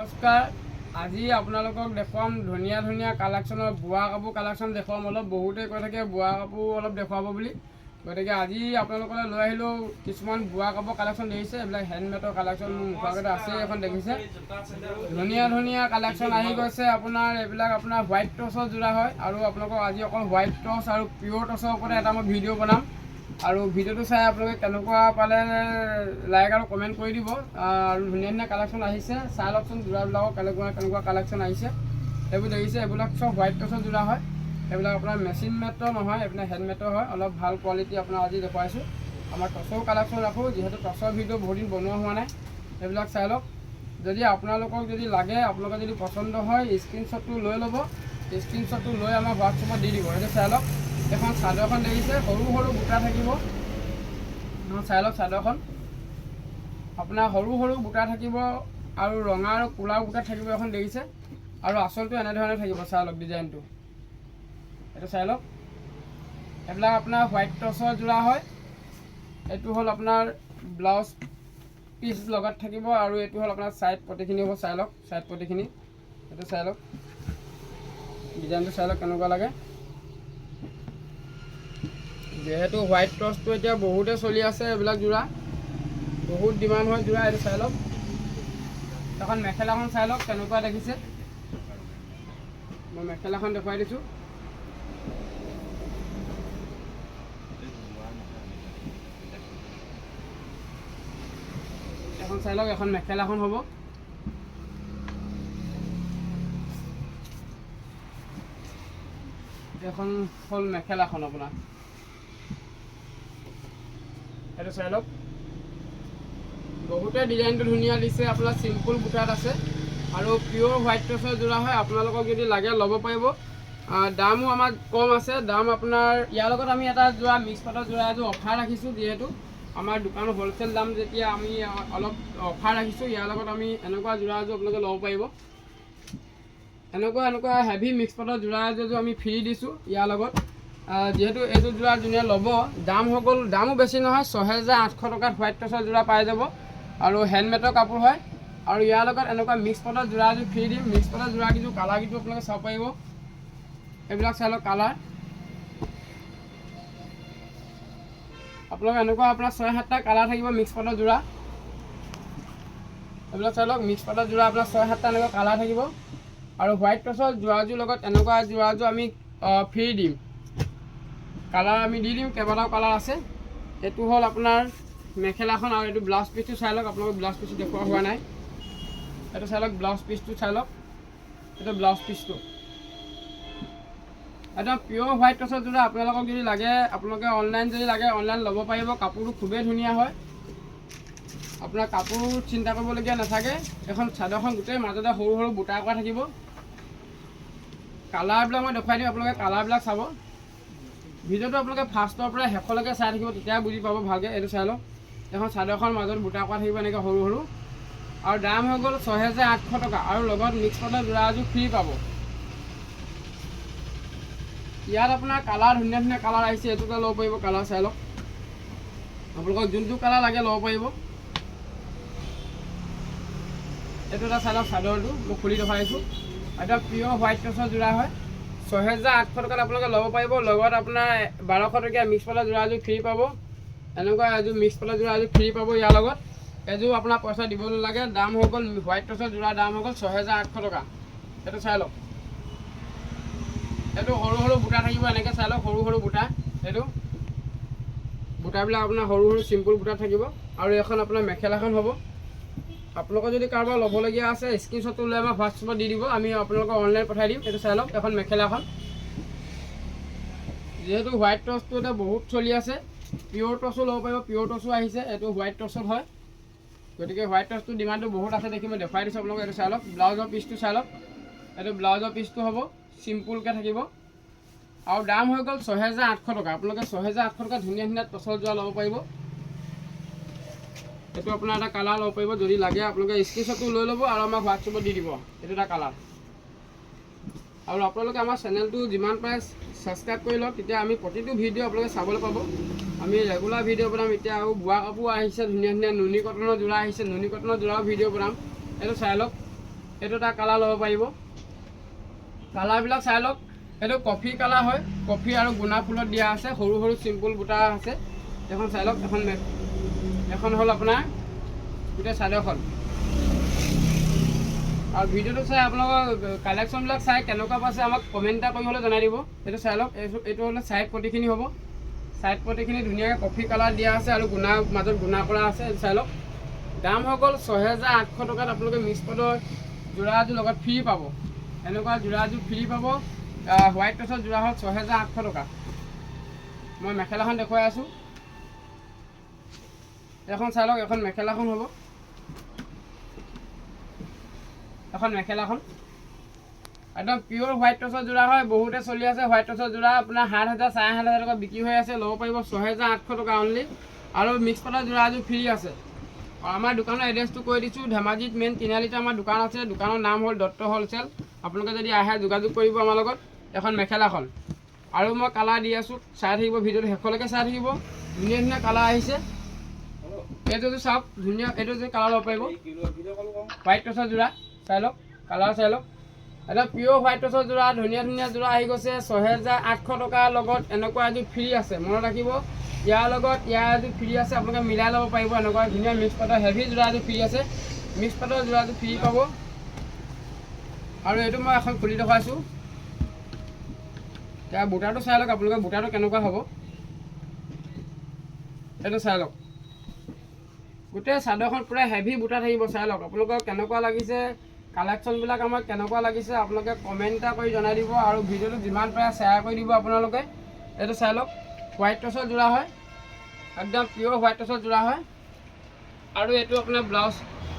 নমস্কাৰ। আজি আপোনালোকক দেখুৱাম ধুনীয়া ধুনীয়া কালেকশ্যনৰ বোৱা কাপোৰ কালেকশ্যন দেখুৱাম। অলপ বহুতেই কৈ থাকে বোৱা কাপোৰ অলপ দেখুৱাব বুলি। গতিকে আজি আপোনালোকলৈ লৈ আহিলোঁ কিছুমান বোৱা কাপোৰ কালেকশ্যন দেখিছে, এইবিলাক হেণ্ডমেডৰ কালেকশ্যন মোৰ মুখৰ আগতে আছে এখন দেখিছে। ধুনীয়া ধুনীয়া কালেকশ্যন আহি গৈছে আপোনাৰ, এইবিলাক আপোনাৰ হোৱাইট টচৰ যোৰা হয়। আৰু আপোনালোকক আজি অকল হোৱাইট টচ আৰু পিয়'ৰ টচৰ ওপৰতে এটা মই ভিডিঅ' বনাম। আৰু ভিডিঅ'টো চাই আপোনালোকে কেনেকুৱা পালে লাইক আৰু কমেণ্ট কৰি দিব। আৰু ধুনীয়া ধুনীয়া কালেকশ্যন আহিছে। চাই লওকচোন যোৰাবিলাকৰ কেনেকুৱা কেনেকুৱা কালেকশ্যন আহিছে। এইবোৰ দেখিছে, এইবিলাক চব হোৱাইট টচৰ যোৰা হয়। এইবিলাক আপোনাৰ মেচিন মেটৰ নহয়, এইবিলাক হেণ্ডমেটৰ হয়। অলপ ভালো কোৱালিটি আপোনাৰ আজি দেখুৱাইছোঁ। আমাৰ টচৰ কালেকশ্যন ৰাখোঁ, যিহেতু টচৰ ভিডিঅ' বহুত দিন বনোৱা হোৱা নাই। এইবিলাক চাই লওক। যদি আপোনালোকক যদি লাগে আপোনালোকৰ যদি পচন্দ হয় স্ক্ৰীনশ্বটটো লৈ ল'ব। স্ক্ৰীনশ্বটটো লৈ আমাৰ হোৱাটছএপত দি দিব। সেইটো চাই লওক। এখন চাদৰখন দেখিছে সৰু সৰু বুটা থাকিব। চাই লওক চাদৰখন। আপোনাৰ সৰু সৰু বুটা থাকিব আৰু ৰঙা আৰু ক'লা বুটা থাকিব এখন দেখিছে। আৰু আচলটো এনেধৰণে থাকিব চাই লওক ডিজাইনটো। এইটো চাই লওক এইবিলাক আপোনাৰ হোৱাইট টচৰ যোৰা হয়। এইটো হ'ল আপোনাৰ ব্লাউজ পিচ লগত থাকিব আৰু এইটো হ'ল আপোনাৰ ছাইড পতিখিনি হ'ব চাই লওক ছাইড পতিখিনি এইটো চাই লওক ডিজাইনটো চাই লওক কেনেকুৱা লাগে? যিহেতু হোৱাইট টচটো এতিয়া বহুতে চলি আছে, এইবিলাক যোৰা বহুত ডিমাণ্ড হয় যোৰা এইটো চাই লওক। এখন মেখেলাখন চাই লওক, কেনেকুৱা দেখিছে। মই মেখেলাখন দেখুৱাই দিছোঁ। এখন চাই লওক, এখন মেখেলাখন হ'ব। এখন হ'ল মেখেলাখন আপোনাৰ। সেইটো চাই লওক বহুতে ডিজাইনটো ধুনীয়া দিছে, আপোনাৰ চিম্পুল বুটাত আছে। আৰু পিয়'ৰ হোৱাইট টচৰ যোৰা হয়, আপোনালোকক যদি লাগে ল'ব পাৰিব। দামো আমাৰ কম আছে, দাম আপোনাৰ, ইয়াৰ লগত আমি এটা যোৰা মিক্স পাটৰ যোৰা এযোৰ অফাৰ ৰাখিছোঁ যিহেতু। আমাৰ দোকানৰ হ'লচেল দাম যেতিয়া আমি অলপ অফাৰ ৰাখিছোঁ, ইয়াৰ লগত আমি এনেকুৱা যোৰা এযোৰ আপোনালোকে ল'ব পাৰিব। এনেকুৱা এনেকুৱা হেভি মিক্স পাটৰ যোৰা এযোৰ আমি ফ্ৰী দিছোঁ, ইয়াৰ লগত। যিহেতু এইযোৰ যোৰা যোনে ল'ব দাম হৈ গ'ল দামো বেছি নহয় ছহেজাৰ আঠশ টকাত হোৱাইট টচৰ যোৰা পাই যাব। আৰু হেণ্ডমেডৰ কাপোৰ হয়। আৰু ইয়াৰ লগত এনেকুৱা মিক্স পাটৰ যোৰা এযোৰ ফ্ৰী দিম। মিক্স পাটৰ যোৰা কিছু কালাৰ কিছু আপোনালোকে চাব পাৰিব। এইবিলাক চাই লওক কালাৰ আপোনালোকৰ এনেকুৱা আপোনাৰ ছয় সাতটা কালাৰ থাকিব মিক্স পাটৰ যোৰা এইবিলাক চাই লওক মিক্স পাটৰ যোৰা আপোনাৰ ছয় সাতটা এনেকুৱা কালাৰ থাকিব। আৰু হোৱাইট টচৰ যোৰাযোৰ লগত এনেকুৱা যোৰাযোৰ আমি ফ্ৰী দিম। কালাৰ আমি দি দিম, কেইবাটাও কালাৰ আছে। এইটো হ'ল আপোনাৰ মেখেলাখন আৰু এইটো ব্লাউজ পিচটো চাই লওক, আপোনালোকক ব্লাউজ পিচটো দেখুওৱা হোৱা নাই। এইটো চাই লওক, ব্লাউজ পিচটো চাই লওক, এইটো ব্লাউজ পিচটো। একদম পিয়'ৰ হোৱাইট টচৰ যোৰা, আপোনালোকক যদি লাগে, আপোনালোকে অনলাইন যদি লাগে অনলাইন ল'ব পাৰিব। কাপোৰটো খুবেই ধুনীয়া হয়। আপোনাৰ কাপোৰ চিন্তা কৰিবলগীয়া নাথাকে। এখন চাদৰখন গোটেই মাজতে সৰু সৰু বুটা কৰা থাকিব। কালাৰবিলাক মই দেখুৱাই দিম, আপোনালোকে কালাৰবিলাক চাব। ভিডিঅ'টো আপোনালোকে ফাৰ্ষ্টৰ পৰা শেষলৈকে চাই থাকিব, তেতিয়া বুজি পাব ভালকৈ এইটো চাই লওক এখন চাদৰখন মাজত বুটা কৰা থাকিব এনেকৈ সৰু সৰু। আৰু দাম হৈ গ'ল ছহেজাৰ আঠশ টকা। আৰু লগত মিক্স পাটৰ যোৰা এযোৰ ফ্ৰী পাব। ইয়াত আপোনাৰ কালাৰ ধুনীয়া ধুনীয়া কালাৰ আহিছে এইটোকে ল'ব পাৰিব কালাৰ চাই লওক আপোনালোকক যোনটো কালাৰ লাগে ল'ব পাৰিব। এইটো এটা চাই লওক চাদৰটো, মই খুলি দেখাইছোঁ এটা পিয়'ৰ হোৱাইট টচৰ যোৰা হয়। ছহেজাৰ আঠশ টকাত আপোনালোকে ল'ব পাৰিব। লগত আপোনাৰ বাৰশ টকীয়া মিক্স পালৰ যোৰা এযোৰ ফ্ৰী পাব। এনেকুৱা এযোৰ মিক্স পালৰ যোৰা এযোৰ ফ্ৰী পাব ইয়াৰ লগত। এযোৰ আপোনাৰ পইচা দিব নালাগে। দাম হৈ গ'ল হোৱাইট টচৰ যোৰা দাম হৈ গ'ল ছহেজাৰ আঠশ টকা। এইটো চাই লওক। এইটো সৰু সৰু বুটা থাকিব এনেকৈ চাই লওক। সৰু সৰু বুটা এইটো। বুটাবিলাক আপোনাৰ সৰু সৰু চিম্পুল বুটা থাকিব। আৰু এইখন আপোনাৰ মেখেলাখন হ'ব। আপোনালোকৰ যদি কাৰোবাৰ ল'বলগীয়া আছে স্ক্ৰীনশ্বটটো লৈ আমাক হোৱাটছএপত দি দিব, আমি আপোনালোকক অনলাইন পঠাই দিম। এইটো চাই লওক, এখন মেখেলাখন। যিহেতু হোৱাইট টচটো এতিয়া বহুত চলি আছে পিয়'ৰ টচো ল'ব পাৰিব পিয়'ৰ টচো আহিছে, এইটো হোৱাইট টচত হয়। গতিকে হোৱাইট টচটো ডিমাণ্ডটো বহুত আছে দেখি মই দেখুৱাই দিছোঁ আপোনালোকক, এইটো চাই লওক ব্লাউজৰ পিচটো চাই লওক। এইটো ব্লাউজৰ পিচটো হ'ব চিম্পুলকৈ থাকিব। আৰু দাম হৈ গ'ল ছহেজাৰ আঠশ টকা, আপোনালোকে ছহেজাৰ আঠশ টকা ধুনীয়া ধুনীয়া টচৰ যোৰা ল'ব পাৰিব। এইটো আপোনাৰ এটা কালাৰ ল'ব পাৰিব, যদি লাগে আপোনালোকে স্ক্ৰীনশ্বটটো লৈ ল'ব আৰু আমাক হোৱাটছএপত দি দিব, এইটো এটা কালাৰ আৰু আপোনালোকে আমাৰ চেনেলটো যিমান পাৰে ছাবস্ক্ৰাইব কৰি লওক, তেতিয়া আমি প্ৰতিটো ভিডিঅ' আপোনালোকে চাবলৈ পাব। আমি ৰেগুলাৰ ভিডিঅ' বনাম, এতিয়া আৰু বোৱা কাপোৰ আহিছে, ধুনীয়া ধুনীয়া নুনি কটনৰ যোৰা আহিছে, নুনি কটনৰ যোৰাও ভিডিঅ' বনাম। এইটো চাই লওক, এইটো এটা কালাৰ ল'ব পাৰিব। কালাৰবিলাক চাই লওক, এইটো কফি কালাৰ হয়। কফি আৰু গুণা ফুলত দিয়া আছে, সৰু সৰু চিম্পুল বুটা আছে। এখন চাই লওক, এখন এখন হ'ল আপোনাৰ গোটেই চাদৰখন। আৰু ভিডিঅ'টো চাই আপোনালোকৰ কালেকশ্যনবিলাক চাই কেনেকুৱা পাইছে আমাক কমেণ্ট এটা কৰি হ'লেও জনাই দিব। এইটো চাই লওক, এইটো এইটো হ'লে ছাইড পটিখিনি হ'ব। ছাইড পটিখিনি ধুনীয়াকৈ কফি কালাৰ দিয়া আছে আৰু গুণা মাজত গুণা কৰা আছে চাই লওক। দাম হৈ গ'ল ছহেজাৰ আঠশ টকাত আপোনালোকে মিক্স পাটৰ যোৰা এযোৰ লগত ফ্ৰী পাব। এনেকুৱা যোৰা এযোৰ ফ্ৰী পাব হোৱাইট টচৰ যোৰা হ'ল ছহেজাৰ আঠশ টকা। মই মেখেলাখন দেখুৱাই আছোঁ। এখন চাই লওক, এখন মেখেলাখন হ'ব এখন মেখেলাখন। একদম পিয়'ৰ হোৱাইট টচৰ যোৰা হয়, বহুতে চলি আছে হোৱাইট টচৰ যোৰা। আপোনাৰ সাত হাজাৰ, চাৰে সাত হাজাৰ টকা বিক্ৰী হৈ আছে, ল'ব পাৰিব ছহেজাৰ আঠশ টকা অনলি আৰু মিক্স পাটৰ যোৰা এযোৰ ফ্ৰী আছে। আৰু আমাৰ দোকানৰ এড্ৰেছটো কৈ দিছোঁ, ধেমাজিত মেইন তিনিআলিতে আমাৰ দোকান আছে। দোকানৰ নাম হ'ল দত্ত হ'লচেল আপোনালোকে যদি আহে, যোগাযোগ কৰিব আমাৰ লগত, এখন মেখেলাখন। আৰু মই কালাৰ দি আছোঁ, চাই থাকিব, ভিডিঅ'টো শেষলৈকে চাই থাকিব। ধুনীয়া ধুনীয়া কালাৰ আহিছে। এইটো চাওক, ধুনীয়া, এইটো যে কালাৰ ল'ব পাৰিব। হোৱাইট টচৰ যোৰা, চাই লওক কালাৰ চাই লওক। এটা পিয়'ৰ হোৱাইট টচৰ যোৰা, ধুনীয়া ধুনীয়া যোৰা আহি গৈছে, ছহেজাৰ আঠশ টকাৰ লগত এনেকুৱা এযোৰ ফ্ৰী আছে, মনত ৰাখিব। ইয়াৰ লগত, ইয়াৰ এযোৰ ফ্ৰী আছে, আপোনালোকে মিলাই ল'ব পাৰিব, এনেকুৱা ধুনীয়া মিক্স পাটৰ হেভি যোৰা এযোৰ ফ্ৰী আছে। মিক্স পাটৰ যোৰা এযোৰ ফ্ৰী পাব। আৰু এইটো মই এখন খুলি দেখুৱাইছোঁ। এতিয়া বুটাটো চাই লওক আপোনালোকে বুটাটো কেনেকুৱা হ'ব। এইটো চাই লওক। গোটেই চাদৰখন পূৰা হেভি বুটা থাকিব, চাই লওক। আপোনালোকক কেনেকুৱা লাগিছে কালেকশ্যনবিলাক আমাক কেনেকুৱা লাগিছে, আপোনালোকে কমেণ্ট এটা কৰি জনাই দিব আৰু ভিডিঅ'টো যিমান পাৰে শ্বেয়াৰ কৰি দিব আপোনালোকে। এইটো চাই লওক হোৱাইট টচৰ যোৰা হয়। একদম পিয়'ৰ হোৱাইট টচৰ যোৰা হয়। আৰু এইটো আপোনাৰ ব্লাউজ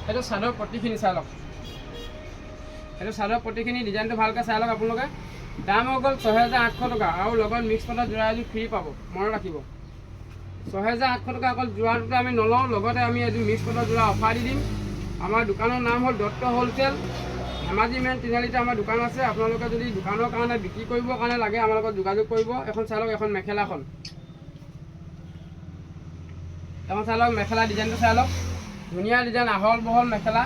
এইটো চাদৰ পটিখিনি চাই লওক। এইটো চাদৰ পটিখিনি ডিজাইনটো ভালকৈ চাই লওক আপোনালোকে। দাম হৈ গ'ল ছহেজাৰ আঠশ টকা আৰু লগত মিক্স পাটৰ যোৰা এযোৰ ফ্ৰী পাব, মনত ৰাখিব। ছহেজাৰ আঠশ টকা অকল যোৰাটোতে আমি নলওঁ লগতে আমি এযোৰ মিক্স পাটৰ যোৰা অফাৰ দি দিম। আমাৰ দোকানৰ নাম হ'ল দত্ত হ'লচেল। ধেমাজি মেইন তিনিআলিতে আমাৰ দোকান আছে। আপোনালোকে যদি দোকানৰ কাৰণে বিক্ৰী কৰিবৰ কাৰণে লাগে আমাৰ লগত যোগাযোগ কৰিব। এখন চাই লওক এখন মেখেলাখন। এখন চাই লওক মেখেলা ডিজাইনটো চাই লওক ধুনীয়া ডিজাইন আহল বহল মেখেলা।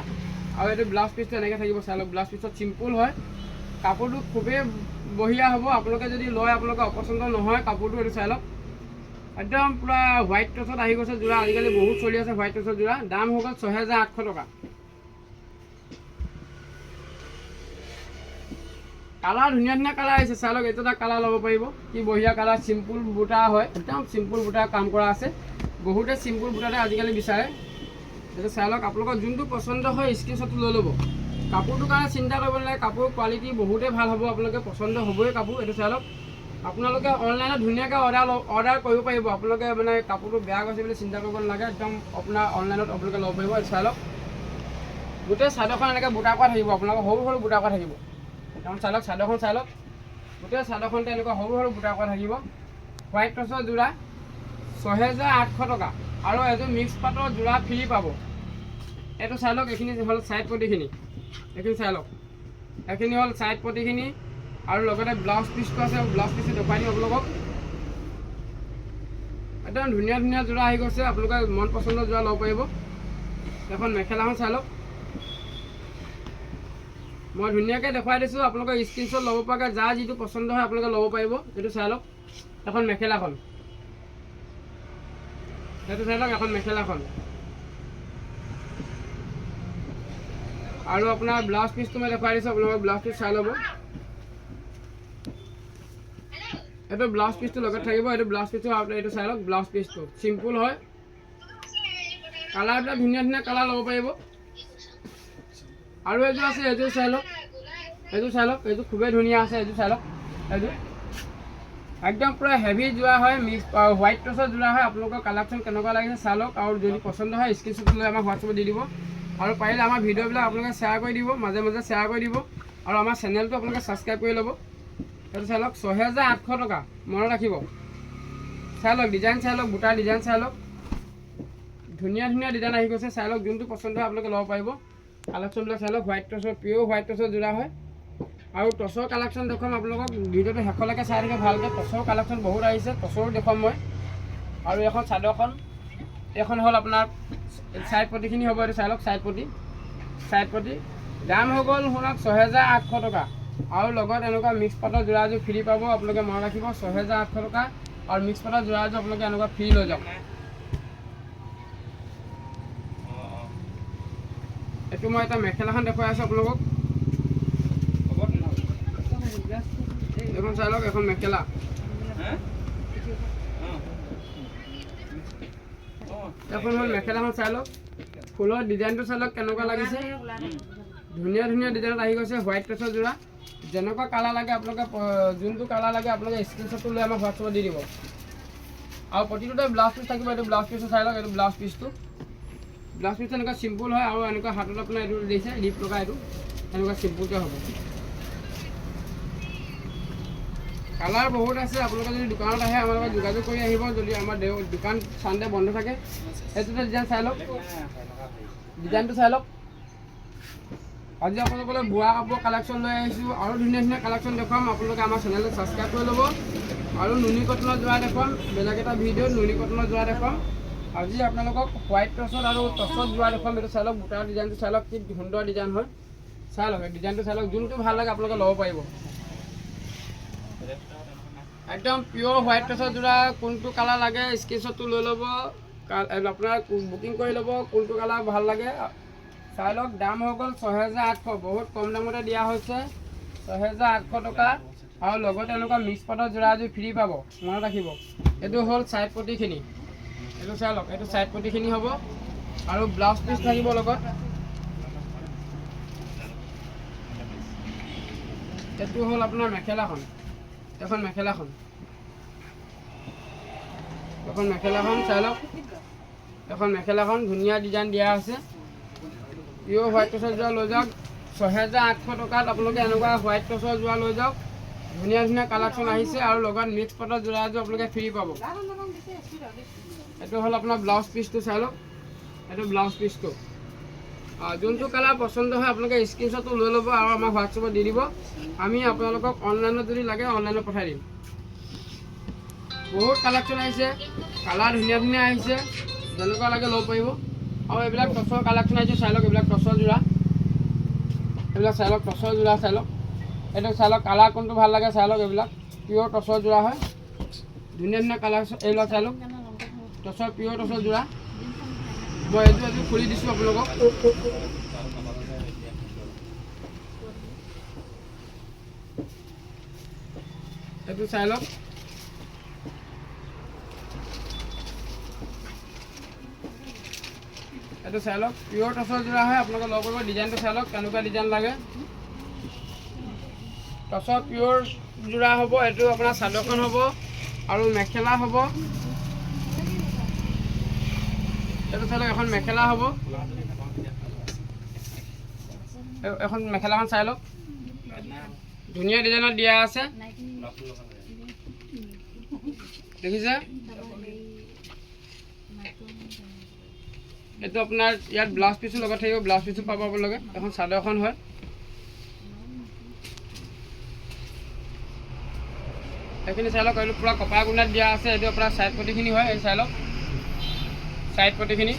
আৰু এইটো ব্লাউজ পিচটো এনেকৈ থাকিব চাই লওক ব্লাউজ পিচত চিম্পুল হয়। কাপোৰটো খুবেই বঢ়িয়া হ'ব। আপোনালোকে যদি লয় আপোনালোকে অপচন্দ নহয় কাপোৰটো এইটো চাই লওক একদম পূৰা হোৱাইট টচত আহি গৈছে যোৰা। আজিকালি বহুত চলি আছে হোৱাইট টচৰ যোৰা। দাম হৈ গ'ল ছহেজাৰ আঠশ টকা। কালাৰ ধুনীয়া ধুনীয়া কালাৰ আহিছে। চাই লওক এইটো এটা কালাৰ ল'ব পাৰিব। কি বঢ়িয়া কালাৰ চিম্পুল বুটা হয়। একদম চিম্পুল বুটা কাম কৰা আছে। বহুতে চিম্পুল বুটাতে আজিকালি বিচাৰে। এইটো চাই লওক আপোনালোকৰ যোনটো পচন্দ হয় স্ক্ৰীনশ্বটটো লৈ ল'ব। কাপোৰটোৰ কাৰণে চিন্তা কৰিব নালাগে। কাপোৰ কোৱালিটি বহুতেই ভাল হ'ব। আপোনালোকে পচন্দ হ'বই কাপোৰ। এইটো চাই লওক। আপোনালোকে অনলাইনত ধুনীয়াকৈ অৰ্ডাৰ অৰ্ডাৰ কৰিব পাৰিব। আপোনালোকে মানে কাপোৰটো বেয়া গৈছে বুলি চিন্তা কৰিব নালাগে, একদম আপোনাৰ অনলাইনত আপোনালোকে ল'ব পাৰিব। চাই লওক গোটেই চাদৰখন এনেকৈ বুটা কৰা থাকিব। আপোনালোকৰ সৰু সৰু বুটা কৰা থাকিব। এখন চাই লওক চাদৰখন চাই লওক গোটেই চাদৰখনতে এনেকুৱা সৰু সৰু বুটা কৰা থাকিব। হোৱাইট টচৰ যোৰা ছহেজাৰ আঠশ টকা। আৰু এযোৰ মিক্স পাটৰ যোৰা ফ্ৰী পাব। এইটো চাই লওক এইখিনি হ'ল ছাইড পটিখিনি। এইখিনি চাই লওক এইখিনি হ'ল ছাইড পটিখিনি। আৰু লগতে ব্লাউজ পিচটো আছে, ব্লাউজ পিচটো দেখুৱাই দিম আপোনালোকক। একদম ধুনীয়া ধুনীয়া যোৰা আহি গৈছে, আপোনালোকে মন পচন্দৰ যোৰা ল'ব পাৰিব। এখন মেখেলাখন চাই লওক। মই ধুনীয়াকৈ দেখুৱাই দিছোঁ, আপোনালোকে স্ক্ৰীনশ্বট ল'ব পৰাকৈ যাৰ যিটো পচন্দ হয় আপোনালোকে ল'ব পাৰিব এইটো চাই লওক। এখন মেখেলাখন। সেইটো চাই লওক, এখন মেখেলাখন। আৰু আপোনাৰ ব্লাউজ পিচটো মই দেখুৱাই দিছোঁ আপোনালোকে ব্লাউজ পিচ চাই ল'ব। এইটো ব্লাউজ পিচটো লগত থাকিব, এইটো ব্লাউজ পিচটো আপোনাৰ এইটো চাই লওক ব্লাউজ পিচটো চিম্পুল হয়। কালাৰবিলাক ধুনীয়া ধুনীয়া কালাৰ ল'ব পাৰিব। আৰু এযোৰ আছে এইযোৰ চাই লওক এইযোৰ চাই লওক এইযোৰ খুবেই ধুনীয়া আছে এইযোৰ চাই লওক এইযোৰ একদম পূৰা হেভি যোৰা হয় মিক্স হোৱাইট টচৰ যোৰা হয়। আপোনালোকৰ কালেকশ্যন কেনেকুৱা লাগিছে চাই লওক আৰু যদি পচন্দ হয় স্ক্ৰীনশ্বট লৈ আমাক হোৱাটছএপত দি দিব। আৰু পাৰিলে আমাৰ ভিডিঅ'বিলাক আপোনালোকে শ্বেয়াৰ কৰি দিব, মাজে মাজে শ্বেয়াৰ কৰি দিব। আৰু আমাৰ চেনেলটো আপোনালোকে ছাবস্ক্ৰাইব কৰি ল'ব। সেইটো চাই লওক ছহেজাৰ আঠশ টকা। মনত ৰাখিব। চাই লওক ডিজাইন চাই লওক বুটাৰ ডিজাইন চাই লওক। ধুনীয়া ধুনীয়া ডিজাইন আহি গৈছে। চাই লওক যোনটো পচন্দ হয় আপোনালোকে ল'ব পাৰিব। কালেকশ্যনবিলাক চাই লওক হোৱাইট টচৰ পিয়'ৰ হোৱাইট টচৰ যোৰা হয়। আৰু টচৰ কালেকশ্যন দেখুৱাম আপোনালোকক। ভিডিঅ'টো শেষলৈকে চাই থাকে ভালকৈ। টচৰ কালেকশ্যন বহুত আহিছে। টচৰো দেখুৱাম মই। আৰু এখন চাদৰখন এইখন হ'ল আপোনাৰ ছাইড পটিখিনি হ'ব। এইটো চাই লওক ছাইড পটি। ছাইড পটি। দাম হৈ গ'ল শুনক ছহেজাৰ আঠশ টকা। আৰু লগত এনেকুৱা মিক্স পাটৰ যোৰাযোৰ ফ্ৰী পাব, আপোনালোকে মনত ৰাখিব, ছহেজাৰ আঠশ টকা। আৰু মিক্স পাটৰ যোৰাযোৰ আপোনালোকে এনেকুৱা ফ্ৰী লৈ যাওক। এইটো মই এটা মেখেলাখন দেখুৱাই আছোঁ আপোনালোকক। এইখন চাই লওক, এখন মেখেলা। এখন হ'ল মেখেলাখন চাই লওক। ফুলৰ ডিজাইনটো চাই লওক, কেনেকুৱা লাগিছে। ধুনীয়া ধুনীয়া ডিজাইনত আহি গৈছে, হোৱাইট টচৰ যোৰা। যেনেকুৱা কালাৰ লাগে আপোনালোকে যোনটো কালাৰ লাগে আপোনালোকে স্ক্ৰীনশ্বটটো লৈ আমাক হোৱাটছআপত দি দিব। আৰু প্ৰতিটোতে ব্লাউজ পিচ থাকিব, এইটো ব্লাউজ পিচটো চাই লওক, এইটো ব্লাউজ পিচটো ব্লাউজ পিচটো এনেকুৱা চিম্পুল হয় আৰু এনেকুৱা হাতত আপোনাৰ এইটো দিছে লিপ লগা এইটো, এনেকুৱা চিম্পুলকৈ হ'ব। কালাৰ বহুত আছে, আপোনালোকে যদি দোকানত আহে, আমাৰ লগত যোগাযোগ কৰি আহিব, যদি আমাৰ দেও দোকান চানডে বন্ধ থাকে, সেইটোতে ডিজাইন চাই লওক। ডিজাইনটো চাই লওক। আজি আপোনালোকলৈ বোৱা কাপোৰ কালেকশ্যন লৈ আহিছোঁ। আৰু ধুনীয়া ধুনীয়া কালেকশ্যন দেখুৱাম। আপোনালোকে আমাৰ চেনেলটো ছাবস্ক্ৰাইব কৰি ল'ব। আৰু নুনি কটনৰ যোৰা দেখুৱাম। বেলেগ এটা ভিডিঅ'ত নুনি কটনৰ যোৰা দেখুৱাম। আজি আপোনালোকক হোৱাইট টচত আৰু টচত যোৰা দেখুৱাম। এইটো চাই লওক। বুটাৰ ডিজাইনটো চাই লওক। কি সুন্দৰ ডিজাইন হয়। চাই লওক। ডিজাইনটো চাই লওক। যোনটো ভালো লাগে আপোনালোকে ল'ব পাৰিব। একদম পিয়'ৰ হোৱাইট টচৰ যোৰা কোনটো কালাৰ লাগে স্ক্ৰীনশ্বটটো লৈ ল'ব। আপোনাৰ বুকিং কৰি ল'ব। কোনটো কালাৰ ভালো লাগে। চাই লওক দাম হৈ গ'ল ছহেজাৰ আঠশ। বহুত কম দামতে দিয়া হৈছে। ছহেজাৰ আঠশ টকা। আৰু লগতে এনেকুৱা মিক্স পাটৰ যোৰা এযোৰ ফ্ৰী পাব। মনত ৰাখিব। এইটো হ'ল ছাইড পটিখিনি এইটো চাই লওক এইটো ছাইড পটিখিনি হ'ব। আৰু ব্লাউজ পিচ থাকিব লগত। এইটো হ'ল আপোনাৰ মেখেলাখন। এখন মেখেলাখন। এখন মেখেলাখন চাই লওক এখন মেখেলাখন ধুনীয়া ডিজাইন দিয়া আছে। পিঅ'ৰ হোৱাইট টচৰ যোৰা লৈ যাওক। ছহেজাৰ আঠশ টকাত আপোনালোকে এনেকুৱা হোৱাইট টচৰ যোৰা লৈ যাওক। ধুনীয়া ধুনীয়া কালেকশ্যন আহিছে আৰু লগত মিক্স পাটৰ যোৰা এযোৰ আপোনালোকে ফ্ৰী পাব। এইটো হ'ল আপোনাৰ ব্লাউজ পিচটো চাই লওক। এইটো ব্লাউজ পিচটো যোনটো কালাৰ পচন্দ হয়, আপোনালোকে স্ক্ৰীনশ্বটটো লৈ ল'ব আৰু আমাক হোৱাটছএপত দি দিব। আমি আপোনালোকক অনলাইনত যদি লাগে অনলাইনত পঠাই দিম। বহুত কালেকশ্যন আহিছে। কালাৰ ধুনীয়া ধুনীয়া আহিছে। যেনেকুৱা লাগে ল'ব পাৰিব। আৰু এইবিলাক টচৰ কালেকশ্যন আহিছে চাই লওক, এইবিলাক টচৰ যোৰা। এইবিলাক চাই লওক, টচৰ যোৰা চাই লওক। এইটো চাই লওক কালাৰ কোনটো ভালো লাগে চাই লওক এইবিলাক। পিয়'ৰ টচৰ যোৰা হয়। ধুনীয়া ধুনীয়া কালাৰ এইবিলাক চাই লওক। টচৰ পিয়'ৰ টচৰ যোৰা। মই এইটো এযোৰ খুলি দিছোঁ আপোনালোকক। এইটো চাই লওক। এইটো চাই লওক। পিয়'ৰ টচৰ যোৰা হয়, আপোনালোকে ল'ব পাৰিব ডিজাইনটো চাই লওক, কেনেকুৱা ডিজাইন লাগে। টচৰ পিয়'ৰ যোৰা হ'ব, এইটো আপোনাৰ চাদৰখন হ'ব, আৰু মেখেলা হ'ব। এইটো চাই লওক, এখন মেখেলা হ'ব। এখন মেখেলাখন চাই লওক। ধুনীয়া ডিজাইনত দিয়া আছে। দেখিছে? এইটো আপোনাৰ ইয়াত ব্লাউজ পিচো লগত থাকিব ব্লাউজ পিচো পাব আপোনালোকে। এখন চাদৰখন হয়। সেইখিনি চাই লওক এইটো পূৰা কপাৰ গুণাত দিয়া আছে। এইটো আপোনাৰ ছাইড পটিখিনি হয় এই চাই লওক ছাইড পটিখিনি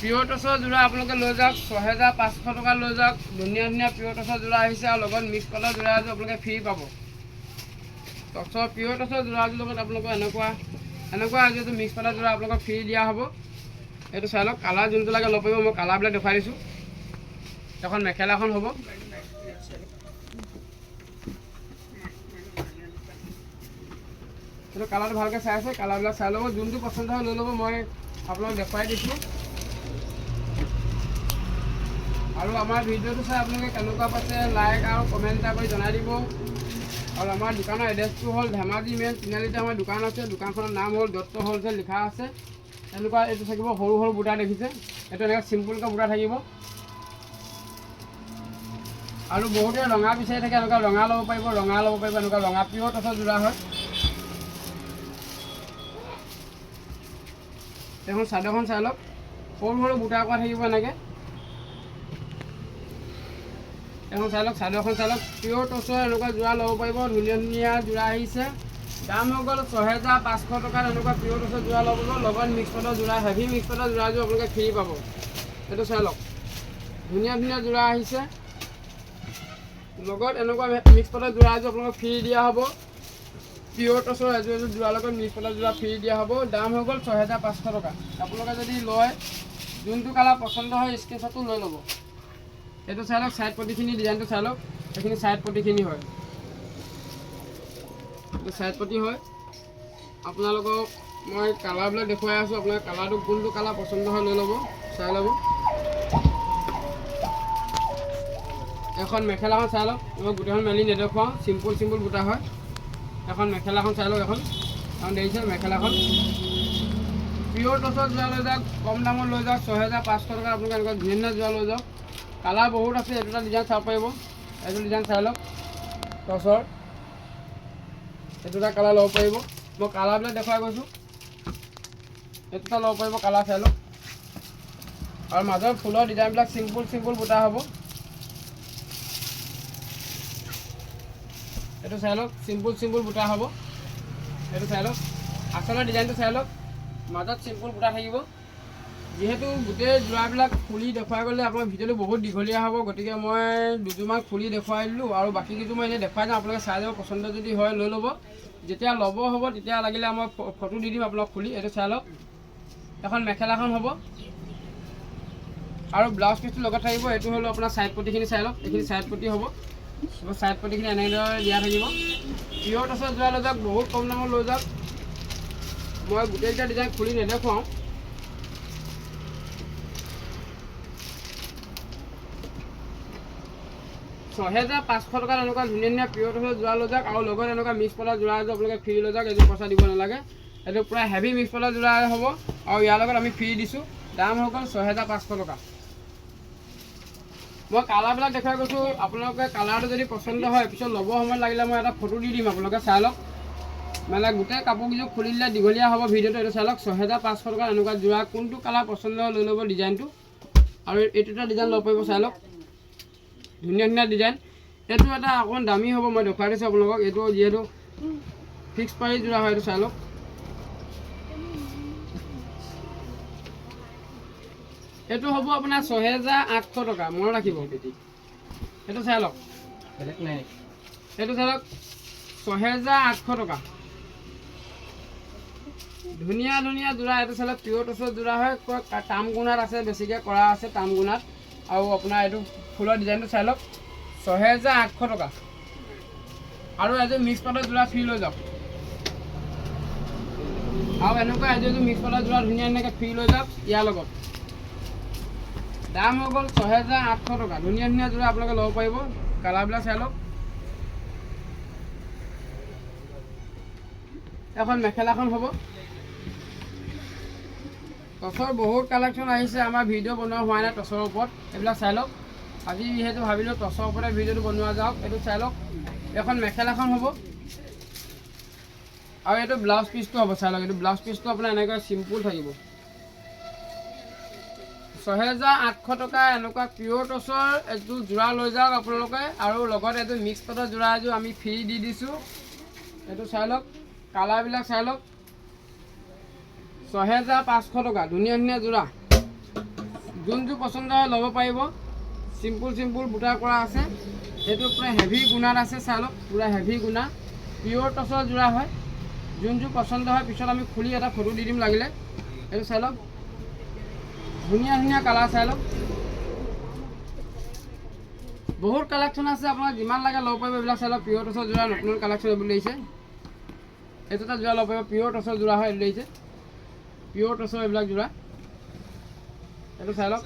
পিয়'ৰ টচৰ যোৰা আপোনালোকে লৈ যাওক। ছহেজাৰ পাঁচশ টকা লৈ যাওক। ধুনীয়া ধুনীয়া পিয়'ৰ টচৰ যোৰা আহিছে আৰু লগত মিক্স পালৰ যোৰা এযোৰ আপোনালোকে ফ্ৰী পাব। টচৰ পিয়'ৰ টচৰ যোৰাযোৰ লগত আপোনালোকৰ এনেকুৱা এনেকুৱা এযোৰ মিক্স পালৰ যোৰা আপোনালোকক ফ্ৰী দিয়া হ'ব। এইটো চাই লওক কালাৰ যোনটো লাগে ল'ব পাৰিব, মই কালাৰবিলাক দেখুৱাই দিছোঁ। এখন মেখেলাখন হ'ব। এইটো কালাৰটো ভালকৈ চাই আছে কালাৰবিলাক চাই ল'ব। যোনটো পচন্দ হয় লৈ ল'ব, মই আপোনালোকক দেখুৱাই দিছোঁ। আৰু আমাৰ ভিডিঅ'টো চাই আপোনালোকে কেনেকুৱা পাইছে লাইক আৰু কমেণ্ট এটা কৰি জনাই দিব। আৰু আমাৰ দোকানৰ এড্ৰেছটো হ'ল ধেমাজি মেইন তিনিআলিতে আমাৰ দোকান আছে, দোকানখনৰ নাম হ'ল দত্ত হ'লচেল লিখা আছে। এনেকুৱা এইটো থাকিব, সৰু সৰু বুটা দেখিছে। এইটো এনেকৈ চিম্পুলকৈ বুটা থাকিব। আৰু বহুতে ৰঙা বিচাৰি থাকে, এনেকুৱা ৰঙা ল'ব পাৰিব, ৰঙা ল'ব পাৰিব, এনেকুৱা ৰঙা পিয়ৰ টচৰ যোৰা হয়। এখন চাদৰখন চাই লওক। সৰু সৰু বুটা কৰা থাকিব এনেকৈ। এখন চাই লওক চাদৰখন চাই লওক। পিয়'ৰ টচৰ এনেকুৱা যোৰা ল'ব পাৰিব, ধুনীয়া ধুনীয়া যোৰা আহিছে। দাম হৈ গ'ল ছহেজাৰ পাঁচশো টকাত এনেকুৱা পিয়'ৰ টচৰ যোৰা ল'ব লগত মিক্স পাটৰ যোৰা হেভি মিক্স পাটৰ যোৰাযোৰ আপোনালোকে ফ্ৰী পাব। সেইটো চাই লওক। ধুনীয়া ধুনীয়া যোৰা আহিছে। লগত এনেকুৱা মিক্স পাতৰ যোৰা এযোৰ আপোনালোকক ফ্ৰী দিয়া হ'ব। পিয়ৰ টচৰ এযোৰ এযোৰ যোৰাৰ লগত মিক্স পাতৰ যোৰা ফ্ৰী দিয়া হ'ব। দাম হৈ গ'ল ছহেজাৰ পাঁচশো টকা। আপোনালোকে যদি লয়, যোনটো কালাৰ পচন্দ হয় স্ক্ৰীনশ্বটটো লৈ ল'ব। এইটো চাই লওক ছাইড পটিখিনি ডিজাইনটো চাই লওক এইখিনি ছাইড পটিখিনি হয়। এইটো ছাইড হয়। আপোনালোকক মই কালাৰবিলাক দেখুৱাই আছোঁ, আপোনাৰ কালাৰটো কোনটো কালাৰ পচন্দ হয় লৈ চাই ল'ব। এখন মেখেলাখন চাই লওক, মই গোটেইখন মেলি নেদেখুৱাওঁ চিম্পুল চিম্পুল বুটা হয়। এখন মেখেলাখন চাই লওক এখন, কাৰণ দেখিছে মেখেলাখন। পিয়ৰ টচত যোৱা লৈ যাওক, কম দামত লৈ যাওক, ছহেজাৰ পাঁচশো টকা আপোনালোকে এনেকুৱা ধুনীয়া ধুনীয়া যোৱা লৈ যাওক। কালাৰ বহুত আছে, এইটো এটা ডিজাইন চাব পাৰিব। এইটো ডিজাইন চাই লওক। টচৰ। এইটো এটা কালাৰ ল'ব পাৰিব। মই কালাৰবিলাক দেখুৱাই গৈছোঁ। এইটো এটা ল'ব পাৰিব, কালাৰ চাই লওক। আৰু মাজৰ ফুলৰ ডিজাইনবিলাক চিম্পুল চিম্পুল বুটা হ'ব। এইটো চাই লওক চিম্পুল চিম্পুল বুটা হ'ব। এইটো চাই লওক। আচলৰ ডিজাইনটো চাই লওক। মাজত চিম্পুল বুটা থাকিব। যিহেতু গোটেই যোৰাবিলাক খুলি দেখুৱাই গ'লে আপোনাৰ ভিডিঅ'টো বহুত দীঘলীয়া হ'ব। গতিকে মই দুযোৰমান খুলি দেখুৱাই দিলোঁ আৰু বাকী কেইযোৰ মই এনেই দেখুৱাই যাওঁ আপোনালোকে চাই যাব পচন্দ যদি হয় লৈ ল'ব। যেতিয়া ল'ব হ'ব, তেতিয়া লাগিলে মই ফটো দি দিম আপোনাক খুলি এইটো চাই লওক। এখন মেখেলাখন হ'ব। আৰু ব্লাউজ পিচটো লগত থাকিব, এইটো হ'ল আপোনাৰ ছাইড পটিখিনি চাই লওক, এইখিনি ছাইড পটি হ'ব। ছাইড পটিখিনি এনেদৰে দিয়া থাকিব। পিয়ৰ টচত যোৱা লৈ যাওক, বহুত কম দামত লৈ যাওক। মই গোটেইকেইটা ডিজাইন খুলি নেদেখুৱাওঁ। ছহেজাৰ পাঁচশ টকাত এনেকুৱা ধুনীয়া ধুনীয়া পিয়ৰ টচত যোৰা লৈ যাওক আৰু লগত এনেকুৱা মিক্স পলা যোৰা এযোৰ আপোনালোকে ফ্ৰী লৈ যাওক এইযোৰ পইচা দিব নালাগে। এইটো পূৰা হেভি মিক্স পলা যোৰা হ'ব। আৰু ইয়াৰ লগত আমি ফ্ৰী দিছোঁ। দাম হৈ গ'ল ছহেজাৰ পাঁচশ টকা। মই কালাৰবিলাক দেখুৱাই গৈছোঁ আপোনালোকে কালাৰটো যদি পচন্দ হয় পিছত ল'ব সময়ত লাগিলে মই এটা ফটো দি দিম আপোনালোকে চাই লওক। মানে গোটেই কাপোৰকেইযোৰ খুলি দিলে দীঘলীয়া হ'ব ভিডিঅ'টো এইটো চাই লওক। ছহেজাৰ পাঁচশ টকা এনেকুৱা যোৰা কোনটো কালাৰ পচন্দ হয় লৈ ল'ব ডিজাইনটো আৰু এইটো এটা ডিজাইন ল'ব পাৰিব চাই লওক। ধুনীয়া ধুনীয়া ডিজাইন এইটো এটা অকণমান দামী হ'ব মই দেখুৱাই দিছোঁ আপোনালোকক। এইটো যিহেতু ফিক্স প্ৰাইচ যোৰা হয় এইটো চাই লওক। এইটো হ'ব আপোনাৰ ছহেজাৰ আঠশ টকা মনত ৰাখিব এইটো চাই লওক। এইটো চাই লওক ছহেজাৰ আঠশ টকা। ধুনীয়া ধুনীয়া যোৰা এইটো চাই লওক পিয়ৰ টচৰ যোৰা হয়। তাম গুণাত আছে বেছিকৈ কৰা আছে তাম গুণাত। আৰু আপোনাৰ এইটো ফুলৰ ডিজাইনটো চাই লওক, ছহেজাৰ আঠশ টকা। আৰু এযোৰ মিক্স পাতৰ যোৰা ফ্ৰী লৈ যাওক। আৰু এনেকুৱা এযোৰ মিক্স পাতৰ যোৰা ধুনীয়া ধুনীয়াকৈ ফ্ৰী লৈ যাওক ইয়াৰ লগত। দাম হৈ গ'ল ছহেজাৰ আঠশ টকা। ধুনীয়া ধুনীয়া যোৰা আপোনালোকে ল'ব পাৰিব। কালাৰবিলাক চাই লওক। এখন মেখেলাখন হ'ব। টচৰ বহুত কালেকশ্যন আহিছে আমাৰ ভিডিঅ' বনোৱা হোৱা নাই টচৰ ওপৰত। এইবিলাক চাই লওক। আজি যিহেতু ভাবিলোঁ টচৰ ওপৰতে ভিডিঅ'টো বনোৱা যাওক এইটো চাই লওক। এখন মেখেলাখন হ'ব। আৰু এইটো ব্লাউজ পিচটো হ'ব চাই লওক। এইটো ব্লাউজ পিচটো আপোনাৰ এনেকৈ চিম্পুল থাকিব। ছহেজাৰ আঠশ টকা এনেকুৱা পিয়ৰ টচৰ এযোৰ যোৰা লৈ যাওক আপোনালোকে। আৰু লগত এইটো মিক্স পাতৰ যোৰা এযোৰ আমি ফ্ৰী দি দিছোঁ। এইটো চাই লওক। কালাৰবিলাক চাই লওক। ছহেজাৰ পাঁচশো টকা। ধুনীয়া ধুনীয়া যোৰা। যোনযোৰ পচন্দ হয় ল'ব পাৰিব। চিম্পুল চিম্পুল বুটা কৰা আছে। এইটো পূৰা হেভি গুণাত আছে, চাই লওক। পূৰা হেভি গুণা পিয়ৰ টচৰ যোৰা হয়। যোনযোৰ পচন্দ হয়, পিছত আমি খুলি এটা ফটো দি দিম লাগিলে। এইটো চাই লওক। ধুনীয়া ধুনীয়া কালাৰ চাই লওক। বহুত কালেকশ্যন আছে। আপোনাক যিমান লাগে ল'ব পাৰিব এইবিলাক চাই লওক। পিয়ৰ টচৰ যোৰা নতুন কালেকশ্যন এইবোৰ লাগিছে এইটো এটা যোৰা ল'ব পাৰিব। পিয়ৰ টচৰ যোৰা হয় এইটো লাগিছে পিয়ৰ টচৰ এইবিলাক যোৰা এইটো চাই লওক।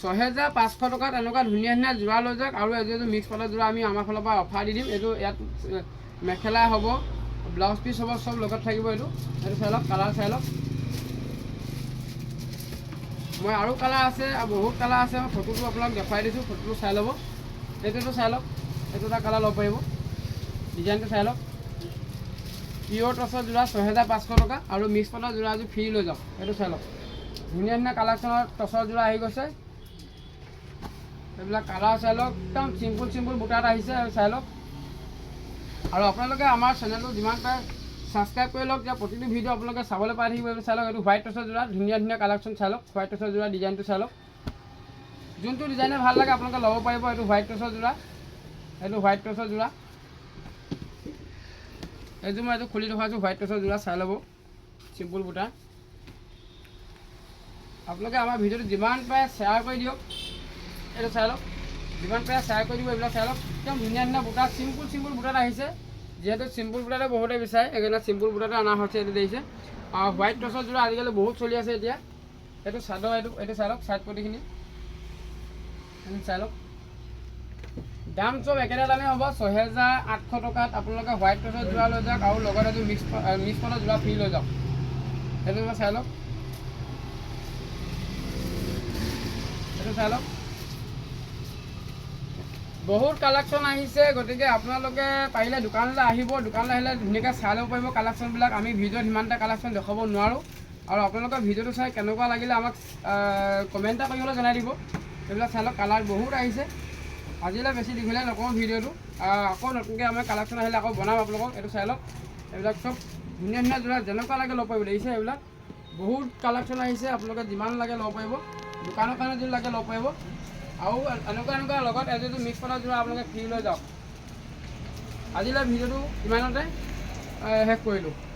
ছহেজাৰ পাঁচশো টকাত এনেকুৱা ধুনীয়া ধুনীয়া যোৰা লৈ যাওক আৰু এযোৰ এযোৰ মিক্স পালৰ যোৰা আমি আমাৰ ফালৰ পৰা অফাৰ দি দিম। এইটো ইয়াত মেখেলা হ'ব ব্লাউজ পিচ হ'ব, চব লগত থাকিব এইটো। এইটো চাই লওক কালাৰ চাই লওক। মই আৰু কালাৰ আছে বহুত কালাৰ আছে, মই ফটোটো আপোনাক দেখুৱাই দিছোঁ ফটোটো চাই ল'ব। এইটোতো চাই লওক, এইটো এটা কালাৰ ল'ব পাৰিব। ডিজাইনটো চাই লওক। পিয়ৰ টচৰ যোৰা ছহেজাৰ পাঁচশো টকা আৰু মিক্স পালৰ যোৰা এযোৰ ফ্ৰী লৈ যাওক এইটো চাই লওক। ধুনীয়া ধুনীয়া কালেকশ্যনৰ টচৰ যোৰা আহি গৈছে। এইবিলাক কালাৰ চাই লওক। একদম চিম্পুল চিম্পুল বুটাত আহিছে চাই লওক। আৰু আপোনালোকে আমাৰ চেনেলটো যিমান পাৰে ছাবস্ক্ৰাইব কৰি লওক যে প্ৰতিটো ভিডিঅ' আপোনালোকে চাবলৈ পাই থাকিব চাই লওক। এইটো হোৱাইট টচৰ যোৰা, ধুনীয়া ধুনীয়া কালেকশ্যন চাই লওক। হোৱাইট টচৰ যোৰা ডিজাইনটো চাই লওক। যোনটো ডিজাইনে ভালো লাগে, আপোনালোকে ল'ব পাৰিব, এইটো হোৱাইট টচৰ যোৰা। এইটো হোৱাইট টচৰ যোৰা। এইযোৰ মই এইটো খুলি দেখুৱাইছোঁ হোৱাইট টচৰ যোৰা চাই ল'ব। চিম্পুল বুটা। আপোনালোকে আমাৰ ভিডিঅ'টো যিমান পাৰে শ্বেয়াৰ কৰি দিয়ক। এইটো চাই লওক যিমান পাৰে শ্বেয়াৰ কৰি দিব, এইবিলাক চাই লওক একদম ধুনীয়া ধুনীয়া বুটা চিম্পুল চিম্পুল বুটাত আহিছে। যিহেতু চিম্পুল বুটাতে বহুতে বিচাৰে, সেইকাৰণে চিম্পুল বুটাতে অনা হৈছে, এইটো দেখিছে। আৰু হোৱাইট টচৰ যোৰা আজিকালি বহুত চলি আছে এতিয়া। এইটো চাদৰ এইটো এইটো চাই লওক চাইড পটিখিনি। চাই লওক। দাম চব একেটা দামেই হ'ব, ছহেজাৰ আঠশ টকাত আপোনালোকে হোৱাইট টচৰ যোৰা লৈ যাওক আৰু লগত এইটো মিক্স মিক্স পলৰ যোৰা ফ্ৰী লৈ যাওক। সেইটো মই চাই লওক এইটো চাই লওক বহুত কালেকশ্যন আহিছে, গতিকে আপোনালোকে পাৰিলে দোকানলৈ আহিব, দোকানলৈ আহিলে ধুনীয়াকৈ চাই ল'ব পাৰিব কালেকশ্যনবিলাক। আমি ভিডিঅ'ত সিমান এটা কালেকশ্যন দেখুৱাব নোৱাৰোঁ। আৰু আপোনালোকৰ ভিডিঅ'টো চাই কেনেকুৱা লাগিলে আমাক কমেণ্ট এটা কৰি হ'লেও জনাই দিব। এইবিলাক চাই লওক, কালাৰ বহুত আহিছে। আজিলৈ বেছি দীঘলীয়া নকওঁ ভিডিঅ'টো। আকৌ নতুনকৈ আমাৰ কালেকশ্যন আহিলে আকৌ বনাম আপোনালোকক, এইটো চাই লওক। এইবিলাক চব ধুনীয়া ধুনীয়া যোৰা যেনেকুৱা লাগে ল'ব পাৰিব। দেখিছে এইবিলাক? বহুত কালেকশ্যন আহিছে, আপোনালোকে যিমান লাগে ল'ব পাৰিব। দোকানৰ কাৰণে যদি লাগে ল'ব পাৰিব। আৰু এনেকুৱা এনেকুৱা লগত এযোৰটো মিক্স কৰা যোৰা আপোনালোকে ফ্ৰী লৈ যাওক। আজিলৈ ভিডিঅ'টো ইমানতে শেষ কৰিলোঁ।